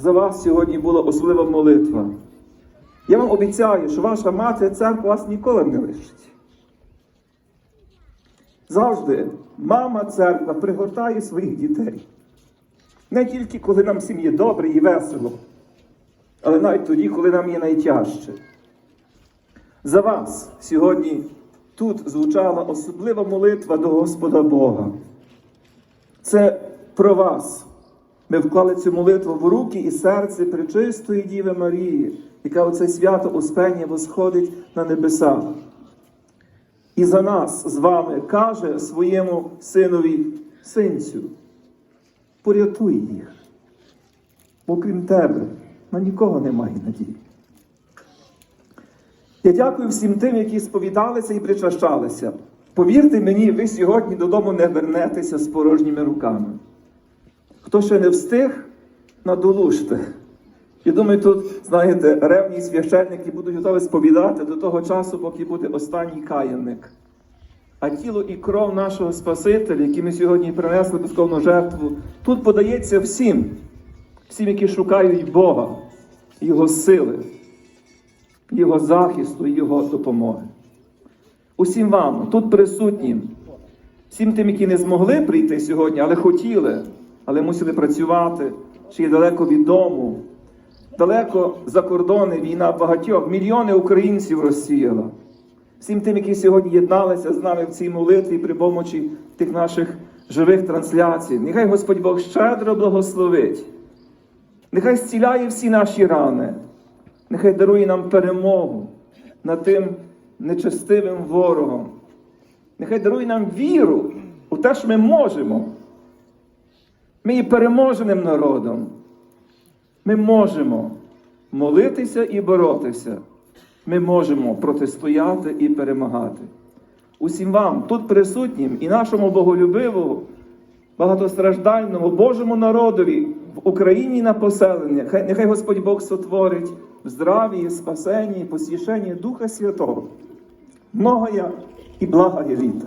за вас сьогодні була особлива молитва. Я вам обіцяю, що ваша мати церква вас ніколи не лишить. Завжди мама церква пригортає своїх дітей. Не тільки коли нам в сім'ї добре і весело, але навіть тоді, коли нам є найтяжче. За вас сьогодні тут звучала особлива молитва до Господа Бога. Це про вас. Ми вклали цю молитву в руки і серце пречистої Діви Марії, яка оце свято Успення восходить на небеса. І за нас з вами каже своєму синові синцю, порятуй їх. Бо крім тебе, на нікого немає надії. Я дякую всім тим, які сповідалися і причащалися. Повірте мені, ви сьогодні додому не вернетеся з порожніми руками. Хто ще не встиг, надолужте. Я думаю, тут, знаєте, ревні священники будуть готові сповідати до того часу, поки буде останній каянник. А тіло і кров нашого Спасителя, які ми сьогодні принесли безковну жертву, тут подається всім, всім, які шукають Бога, Його сили, Його захисту і Його допомоги. Усім вам, тут присутнім, всім тим, які не змогли прийти сьогодні, але хотіли, але мусили працювати, чи є далеко від дому, далеко за кордони війна багатьох, мільйони українців розсіяла. Всім тим, які сьогодні єдналися з нами в цій молитві при помочі тих наших живих трансляцій. Нехай Господь Бог щедро благословить. Нехай зціляє всі наші рани, нехай дарує нам перемогу над тим нечестивим ворогом. Нехай дарує нам віру у те, що ми можемо. Ми є переможеним народом. Ми можемо молитися і боротися. Ми можемо протистояти і перемагати. Усім вам, тут присутнім, і нашому боголюбивому, багатостраждальному Божому народові в Україні на поселення. Хай, нехай Господь Бог сотворить в здравії, спасенні, посвященні Духа Святого. Многая і благая літа.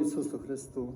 Ісусу Христу!